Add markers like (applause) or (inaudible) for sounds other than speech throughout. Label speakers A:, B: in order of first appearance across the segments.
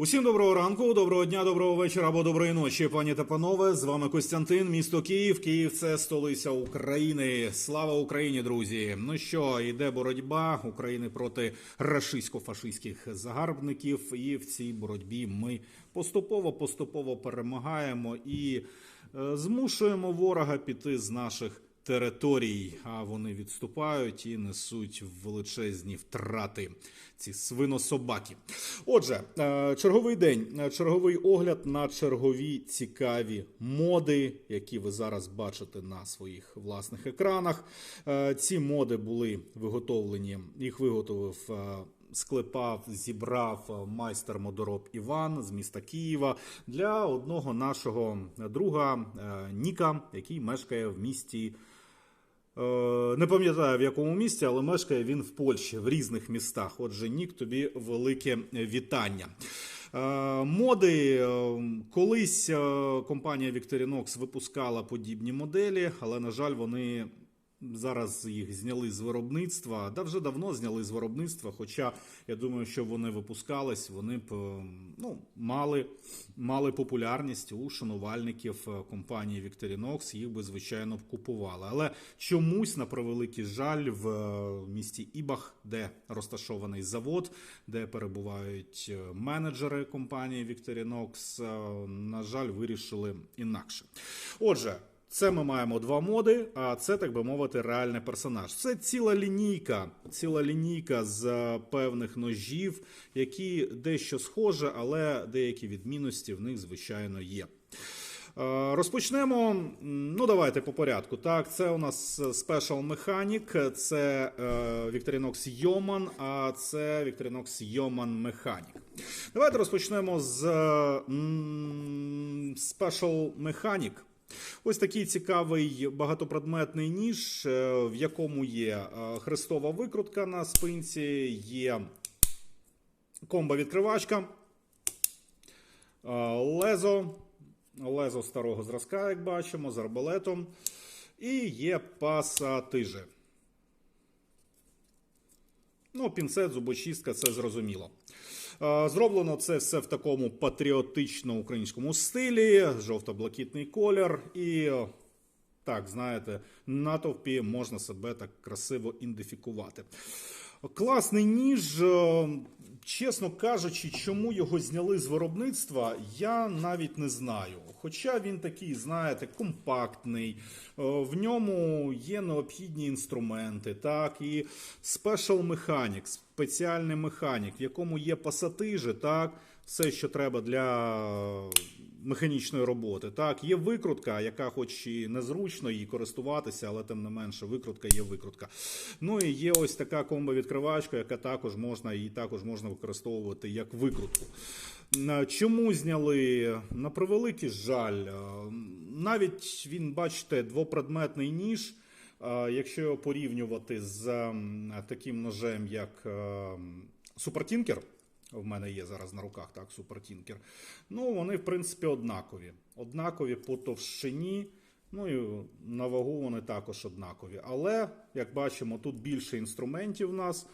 A: Усім доброго ранку, доброго дня, доброго вечора або доброї ночі, пані та панове. З вами Костянтин, місто Київ. Київ це столиця України. Слава Україні, друзі! Ну що, йде боротьба України проти рашистсько-фашистських загарбників, і в цій боротьбі ми поступово поступово перемагаємо і е, змушуємо ворога піти з наших територій, а вони відступають і несуть величезні втрати. Ці свинособаки. Отже, е, черговий день, е, черговий огляд на чергові цікаві моди, які ви зараз бачите на своїх власних екранах. Е, Ці моди були виготовлені, їх виготовив. Склепав, зібрав майстер модороб Іван з міста Києва для одного нашого друга Ніка, який мешкає в місті Не пам'ятаю в якому місті, але мешкає він в Польщі в різних містах. Отже, Нік, тобі велике вітання. Е, Моди е, колись е, компанія Victorinox випускала подібні моделі, але на жаль, вони зараз їх зняли з виробництва. Да вже давно зняли з виробництва. Хоча я думаю, що вони випускались, вони б е, ну, мали, мали популярність у шанувальників е, компанії Victorinox. Їх би звичайно б купували. Але чомусь, на превеликий жаль, в е, місті Ібах, де розташований завод, де перебувають е, менеджери компанії е, на жаль, вирішили інакше. Отже. Це ми маємо два моди, а це, так би мовити, реальний персонаж. Це ціла лінійка, ціла лінійка з е, певних ножів, які дещо схоже, але деякі відмінності в них, звичайно, є. Е, Розпочнемо. Ну, давайте по порядку. Так, це у нас Special Mechanic, це е, Victorinox Yeoman, а це Victorinox Yeoman Mechanic. Давайте розпочнемо з е, Special Mechanic. Ось такий цікавий багатопредметний ніж, е, в якому є е, хрестова викрутка на спинці, є комба-відкривачка, е, лезо, лезо старого зразка, як бачимо, з арбалетом, і є пасатижі. Ну, пінцет, зубочистка, це зрозуміло. Зроблено це все в такому патріотично-українському стилі, жовто-блакитний колір. І так, знаєте, натовпі можна себе так красиво ідентифікувати. Класний ніж, чесно кажучи, чому його зняли з виробництва, я навіть не знаю. Хоча він такий, знаєте, компактний, в ньому є необхідні інструменти, так, і Special Mechanic, спеціальний механік, в якому є пасатижі, так, все, що треба для механічної роботи. Так, є викрутка, яка, хоч і незручно їй користуватися, але тим не менше, викрутка є викрутка. Ну і є ось така комбо-відкривачка, яка також можна її також можна використовувати як викрутку. Чому зняли? На превеликий жаль. Навіть він, бачите, двопредметний ніж. Якщо його порівнювати з таким ножем, як е, Супертінкер, в мене є зараз на руках так, Супертінкер. Ну, вони, в принципі, однакові. Однакові по товщині. Ну і на вагу вони також однакові. Але, як бачимо, тут більше інструментів у нас,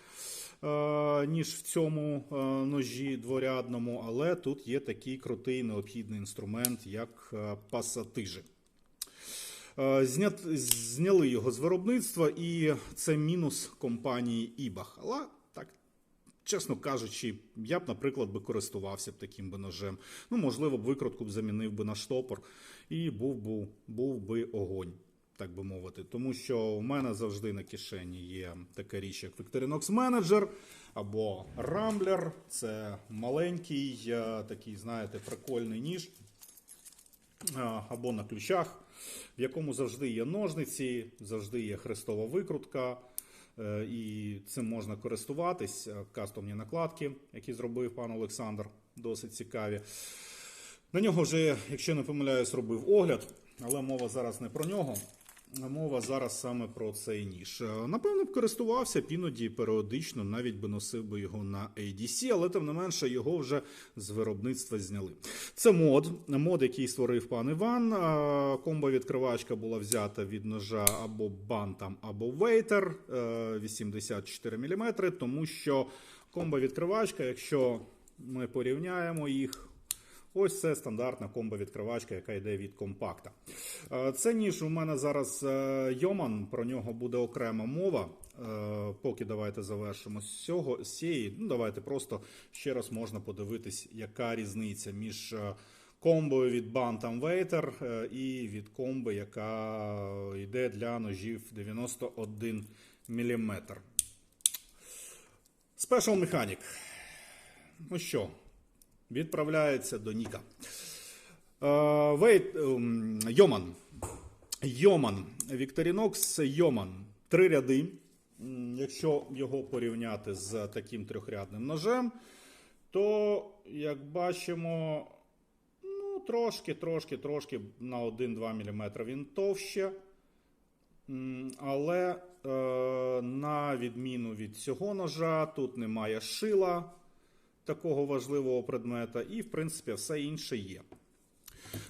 A: е, ніж в цьому е, ножі дворядному, але тут є такий крутий необхідний інструмент, як пасатижі. Е, Знят, зняли його з виробництва, і це мінус компанії Ібах. Але так, чесно кажучи, я б, наприклад, би користувався б таким би ножем. Ну, можливо, б викрутку б замінив би на штопор, і був би, був би огонь. Так би мовити, тому що в мене завжди на кишені є така річ, як Victorinox Manager або Rambler. Це маленький, е, такий, знаєте, прикольний ніж або на ключах, в якому завжди є ножниці, завжди є хрестова викрутка, е, і цим можна користуватись. Е, Кастомні накладки, які зробив пан Олександр, досить цікаві. На нього вже, якщо не помиляюсь, робив огляд, але мова зараз не про нього. Мова зараз саме про цей ніж. Е, Напевно, б користувався б іноді періодично, навіть би носив би його на ADC, але тим не менше його вже з виробництва зняли. Це мод, мод, який створив пан Іван. Е, Комбо-відкривачка була взята від ножа або бантам, або вейтер е, 84 мм, тому що комбо-відкривачка, якщо Ми порівняємо їх. Ось це стандартна комбо-відкривачка, яка йде від компакта. Е, Це ніж у мене зараз е, Йоман, про нього буде окрема мова. Е, Поки давайте завершимо з цього. З цієї, ну давайте просто ще раз можна подивитись, яка різниця між комбою від Bantam Waiter і від комби, яка йде для ножів 91 мм. Special Mechanic. Ну що, відправляється до Ніка. Е, Вейт, ем, Йоман. Йоман. Вікторінокс Йоман. Три ряди. Якщо його порівняти з таким трьохрядним ножем, то, як бачимо, ну, трошки, трошки, трошки на 1-2 мм він товще. Але е, на відміну від цього ножа, тут немає шила такого важливого предмета, і, в принципі, все інше є.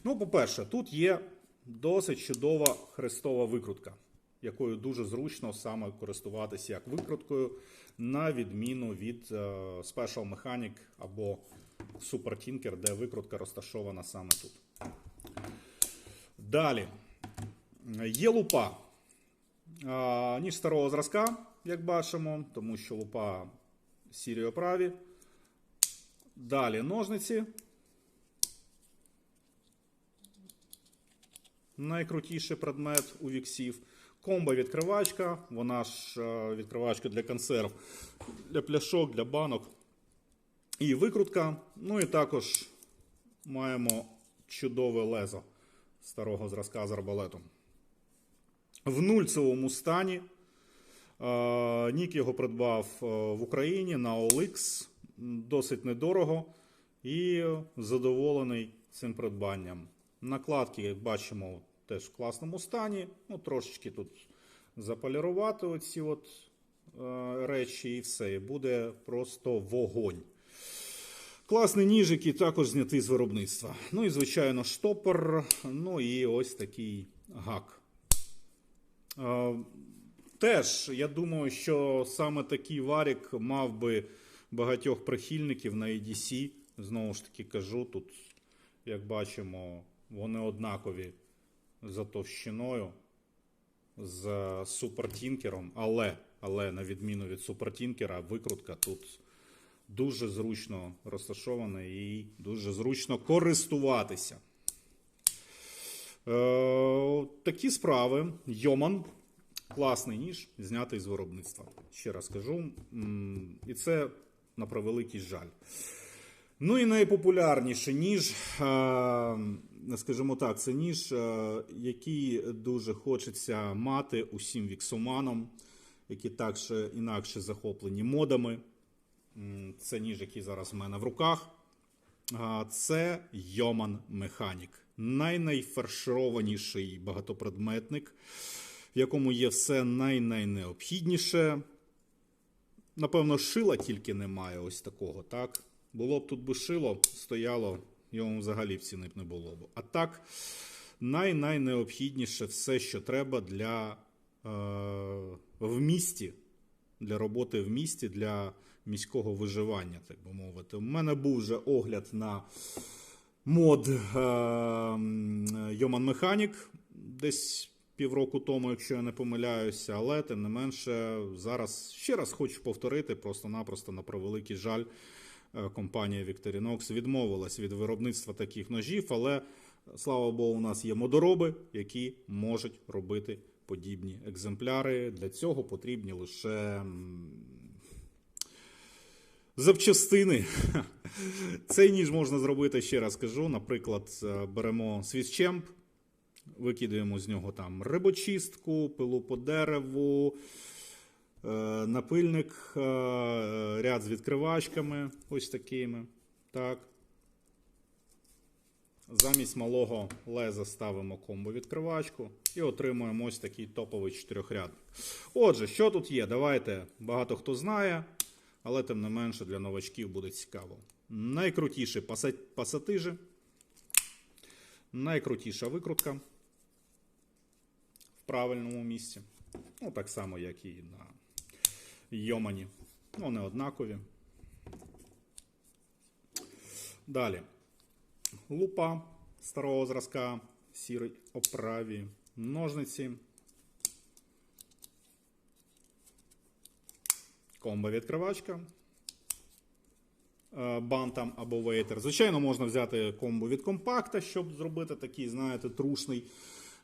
A: Ну, по-перше, тут є досить чудова хрестова викрутка, якою дуже зручно саме користуватися як викруткою, на відміну від е, Special Mechanic або Super Tinker, де викрутка розташована саме тут. Далі. Є лупа. А, ніж старого зразка, як бачимо, тому що лупа сіріоправі. Далі ножниці. Найкрутіший предмет у віксів. Комбо відкривачка. Вона ж е, відкривачка для консерв, для пляшок, для банок. І викрутка. Ну і також маємо чудове лезо старого зразка з арбалетом. В нульцевому стані. Е, Нік його придбав е, в Україні на OLX. Досить недорого і задоволений цим придбанням. Накладки, як бачимо, теж в класному стані. Ну, трошечки тут заполірувати оці от е, речі і все. Буде просто вогонь. Класний ніж, який також знятий з виробництва. Ну і, звичайно, штопор. Ну і ось такий гак. Е, Теж я думаю, що саме такий варік мав би багатьох прихильників на EDC. Знову ж таки кажу, тут, як бачимо, вони однакові за товщиною з супертінкером, але, але на відміну від супертінкера, викрутка тут дуже зручно розташована і дуже зручно користуватися. Е, такі справи. Йоман. Класний ніж, знятий з виробництва. Ще раз кажу. І це на превеликий жаль. Ну і найпопулярніший ніж, е, скажімо так, це ніж, е, який дуже хочеться мати усім віксоманам, які так чи інакше захоплені модами. Це ніж, який зараз в мене в руках. Це Йоман Механік. Найнайфаршированіший багатопредметник, в якому є все найнайнеобхідніше. Напевно, шила тільки немає ось такого, так? Було б тут би шило, стояло, йому взагалі в ціни б не було б. А так, найнайнеобхідніше все, що треба для е, в місті, для роботи в місті, для міського виживання, так би мовити. У мене був вже огляд на мод е, Йоман Механік десь півроку тому, якщо я не помиляюся, але тим не менше, зараз ще раз хочу повторити, просто-напросто на превеликий жаль, е, компанія Victorinox відмовилась від виробництва таких ножів, але слава Богу, у нас є модороби, які можуть робити подібні екземпляри. Для цього потрібні лише. Запчастини. (laughs) Цей ніж можна зробити, ще раз кажу. Наприклад, е, беремо свіччемп, викидаємо з нього там рибочистку, пилу по дереву, е, напильник, е, ряд з відкривачками, ось такими. Так. Замість малого леза ставимо комбо-відкривачку і отримуємо ось такий топовий чотирьохрядник. Отже, що тут є? Давайте багато хто знає, але тим не менше для новачків буде цікаво. Найкрутіші паса- пасатижі, найкрутіша викрутка правильному місці. Ну, так само, як і на Йомані. Ну, Вони однакові. Далі. Лупа старого зразка, в сірій оправі, ножниці. Комбо відкривачка. Е, Бантам або вейтер. Звичайно, можна взяти комбо від компакта, щоб зробити такий, знаєте, трушний,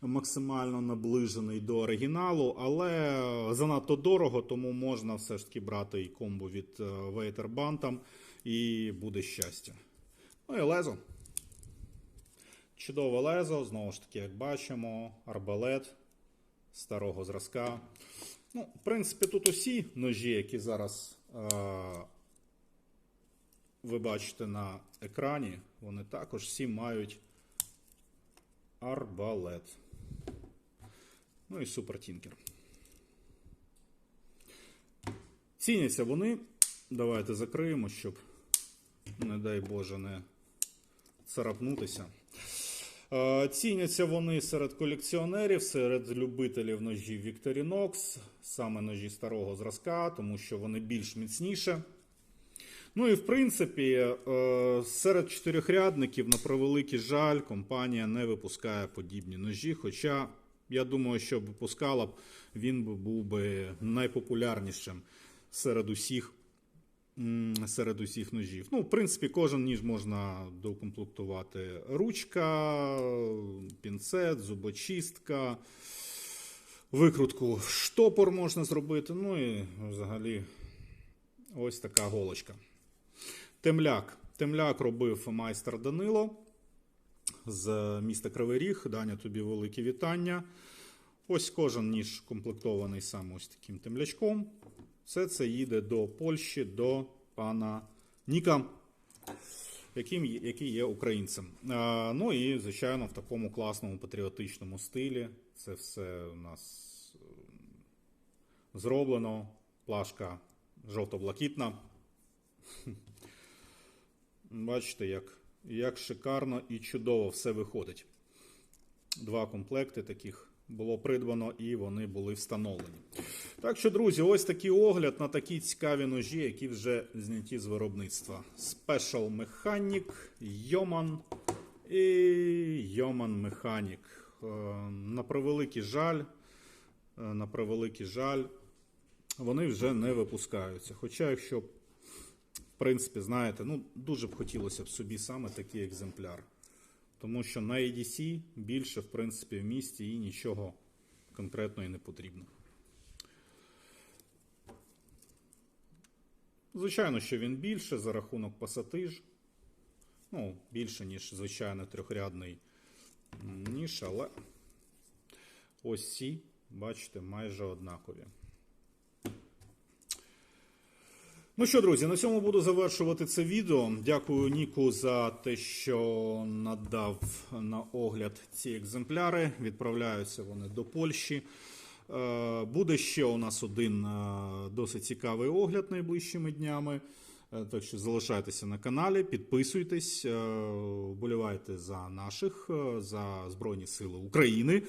A: максимально наближений до оригіналу, але занадто дорого, тому можна все ж таки брати і комбо від е, вейтер бантам, і буде щастя. Ну і лезо. Чудове лезо, знову ж таки, як бачимо, арбалет старого зразка. Ну, в принципі, тут усі ножі, які зараз е- ви бачите на екрані, вони також всі мають арбалет. Ну і супертінкер. Ціняться вони. Давайте закриємо, щоб, не дай Боже, не царапнутися. Е, Ціняться вони серед колекціонерів, серед любителів ножів Victorinox, саме ножі старого зразка, тому що вони більш міцніше. Ну і в принципі, е, серед чотирьохрядників, на превеликий жаль, компанія не випускає подібні ножі. Хоча, я думаю, що б випускала б, він був би найпопулярнішим серед усіх серед усіх ножів. Ну, в принципі, кожен ніж можна доукомплектувати. Ручка, пінцет, зубочистка, викрутку штопор можна зробити. Ну і взагалі ось така голочка. Темляк. Темляк робив майстер Данило з міста Кривий Ріг. Даня, тобі велике вітання. Ось кожен ніж комплектований саме ось таким темлячком. Все це їде до Польщі, до пана Ніка, яким, який є українцем. А, ну і, звичайно, в такому класному патріотичному стилі. Це все у нас е, зроблено. Плашка жовто-блакитна. Бачите, як, як шикарно і чудово все виходить. Два комплекти таких було придбано і вони були встановлені. Так що, друзі, ось такий огляд на такі цікаві ножі, які вже зняті з виробництва. Special Mechanic, Йоман і Йоман Mechanic. Е, На превеликий жаль, е, на превеликий жаль, вони вже не випускаються. Хоча, якщо, принципі, знаєте, ну, дуже б хотілося б собі саме такий екземпляр. Тому що на EDC більше, в принципі, в місті і нічого конкретного і не потрібно. Звичайно, що він більше за рахунок пасатиж. Ну, більше, ніж звичайно трьохрядний ніж, але ось ці, бачите, майже однакові. Ну що, друзі, на цьому буду завершувати це відео. Дякую Ніку за те, що надав на огляд ці екземпляри. Відправляються вони до Польщі. Е, Буде ще у нас один е, досить цікавий огляд найближчими днями. Е, Так що залишайтеся на каналі, підписуйтесь, вболівайте за наших, за Збройні Сили України,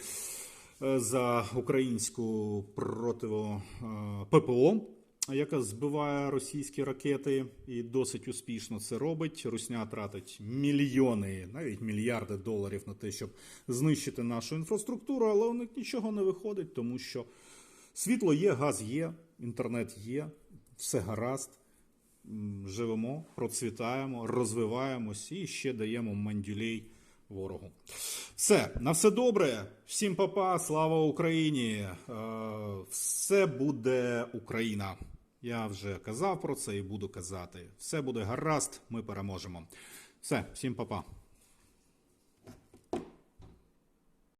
A: за українську противо ППО яка збиває російські ракети і досить успішно це робить. Русня тратить мільйони, навіть мільярди доларів на те, щоб знищити нашу інфраструктуру, але у них нічого не виходить, тому що світло є, газ є, інтернет є, все гаразд. Живемо, процвітаємо, розвиваємось і ще даємо мандюлей ворогу. Все, на все добре. Всім папа, слава Україні! Е, Все буде Україна. Я вже казав про це і буду казати. Все буде гаразд, ми переможемо. Все, всім папа.